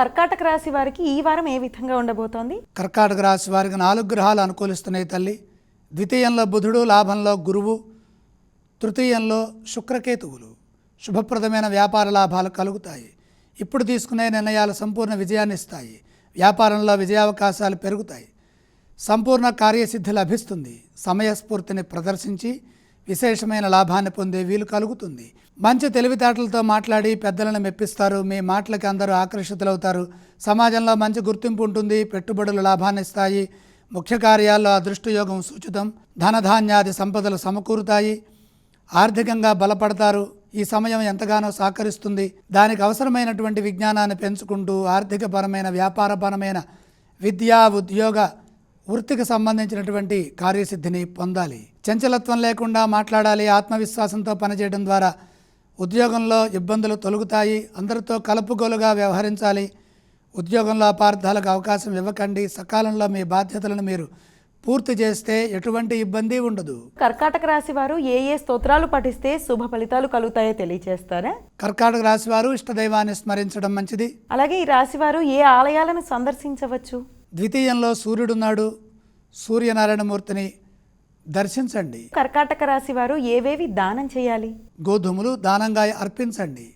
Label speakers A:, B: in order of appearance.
A: కర్కాటక రాశి వారికి ఈ వారం ఏ విధంగా ఉండబోతోంది?
B: కర్కాటక రాశి వారికి నాలుగు గ్రహాలు అనుకూలిస్తున్నాయి తల్లి. ద్వితీయంలో బుధుడు లాభంలో గురువు తృతీయంలో శుక్రకేతువులు. శుభప్రదమైన వ్యాపార లాభాలు కలుగుతాయి. ఇప్పుడు తీసుకునే నిర్ణయాలు సంపూర్ణ విజయాన్ని ఇస్తాయి. వ్యాపారంలో విజయావకాశాలు పెరుగుతాయి. సంపూర్ణ కార్యసిద్ధి లభిస్తుంది. సమయస్ఫూర్తిని ప్రదర్శించి విశేషమైన లాభాన్ని పొందే వీలు కలుగుతుంది. మంచి తెలివితేటలతో మాట్లాడి పెద్దలను మెప్పిస్తారు. మీ మాటలకి అందరూ ఆకర్షితులవుతారు. సమాజంలో మంచి గుర్తింపు ఉంటుంది. పెట్టుబడులు లాభాన్ని ఇస్తాయి. ముఖ్య కార్యాల్లో అదృష్టయోగం సూచితం. ధనధాన్యాది సంపదలు సమకూరుతాయి. ఆర్థికంగా బలపడతారు. ఈ సమయం ఎంతగానో సహకరిస్తుంది. దానికి అవసరమైనటువంటి విజ్ఞానాన్ని పెంచుకుంటూ ఆర్థికపరమైన వ్యాపారపరమైన విద్యా ఉద్యోగ వృత్తికి సంబంధించినటువంటి కార్యసిద్ధిని పొందాలి. చంచలత్వం లేకుండా మాట్లాడాలి ఆత్మవిశ్వాసంతో పనిచేయడం ద్వారా ఉద్యోగంలో ఇబ్బందులు తొలగుతాయి అందరితో కలుపుగోలుగా వ్యవహరించాలి. ఉద్యోగంలో అపార్థాలకు అవకాశం ఇవ్వకండి. సకాలంలో మీ బాధ్యతలను మీరు పూర్తి చేస్తే ఎటువంటి ఇబ్బంది ఉండదు.
A: కర్కాటక రాశి వారు ఏ ఏ స్తోత్రాలు పఠిస్తే శుభ ఫలితాలు కలుగుతాయో తెలియజేస్తారా?
B: కర్కాటక రాశి వారు ఇష్టదైవాన్ని స్మరించడం మంచిది.
A: అలాగే ఈ రాశి వారు ఏ ఆలయాలను సందర్శించవచ్చు?
B: ద్వితీయంలో సూర్యుడున్నాడు. సూర్యనారాయణమూర్తిని దర్శించండి.
A: కర్కాటక రాశి వారు ఏవేవి దానం చేయాలి?
B: గోధుమలు దానంగా అర్పించండి.